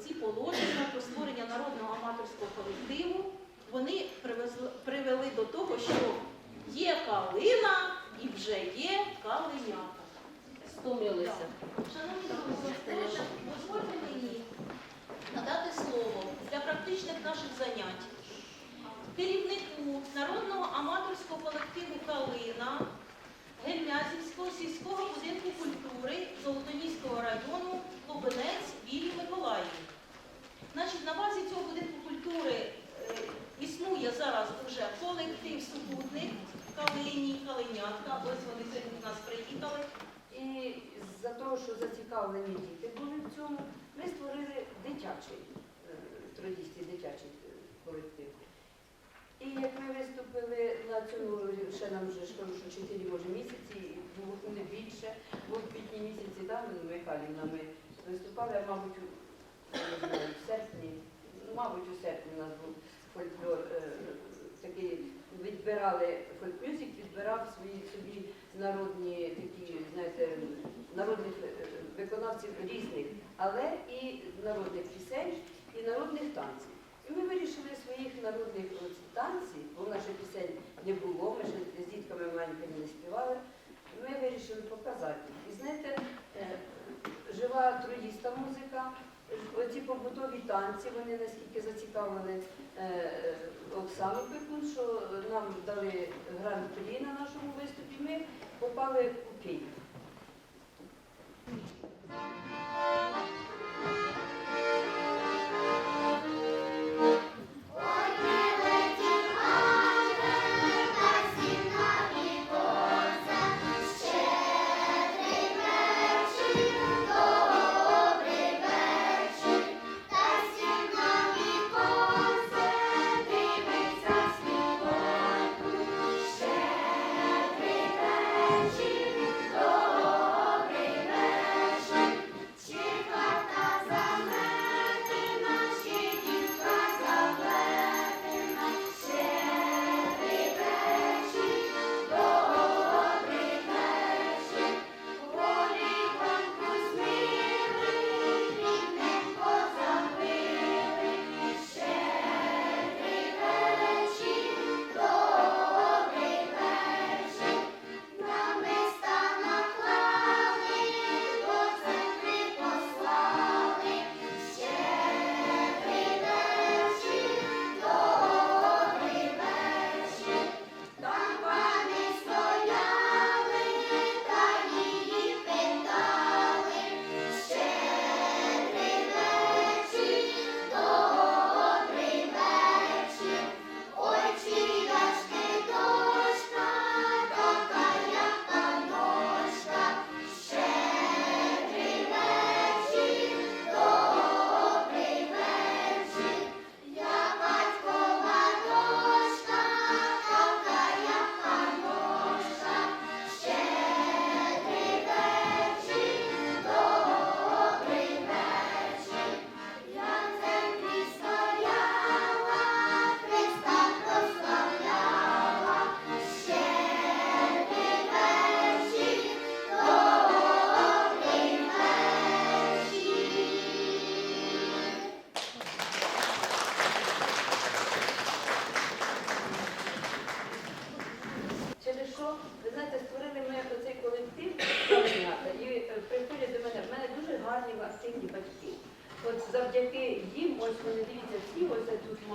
оці положення про створення народного аматорського колективу, вони привели до того, що є калина і вже є калинята. Стомилися. Шановні друзі, дозвольте мені надати слово для практичних наших занять керівнику народного аматорського колективу Калина Гельмязівського сільського будинку культури Золотоніського району Лубенець Вілі Миколаївні. Значить, на базі цього будинку культури е, існує зараз вже колектив супутник Калині, Ось вони сьогодні до нас приїхали. І за того, що зацікавлені діти були в цьому, ми створили дитячий, е, дитячий е, колектив. І як ми виступили на цьому, ще нам вже ж кажу, що 4 може місяці, було не більше, бо в квітні місяці там Михайлівна ми виступали, а мабуть, не знаю, в серпні, мабуть, у серпні у нас був фольклор е, такий, відбирали фольк-мюзик, відбирав свої собі народні такі, знаєте, народних е, виконавців різних, але і народних пісень, і народних танців. І ми вирішили своїх народних танців, бо в нас пісень не було, ми ще з дітками маленькими не співали. Ми вирішили показати. І знаєте, е, жива троїста музика, ж- оці побутові танці, вони наскільки зацікавили е, е, Оксану Пекун, що нам дали гран-прі на нашому виступі. Ми попали у Київ.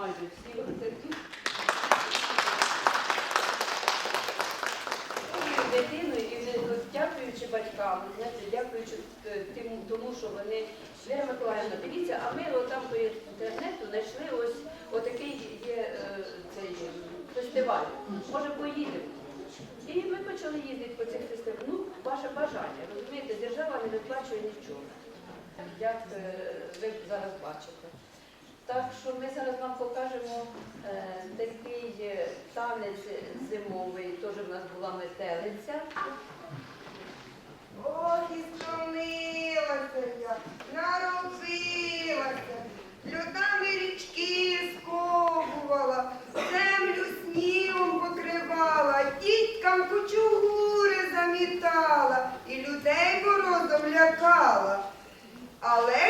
Майже всі дитину, і вже, дякуючи батькам, дякуючи е, тому, що вони Віра Миколаївна, дивіться, а ми там по інтернету знайшли ось отакий є е, цей фестиваль. Може, поїдемо. І ми почали їздити по цих фестивалях. Ну, ваше бажання, розумієте, держава не виплачує нічого. Як е, ви зараз бачите. Так що ми зараз вам покажемо е, такий танець зимовий, теж в нас була метелиця. Ох, і стомилася я, наробилася, льодами річки сковувала, землю снігом покривала, діткам кучугури розцвітала, і людей морозом лякала, але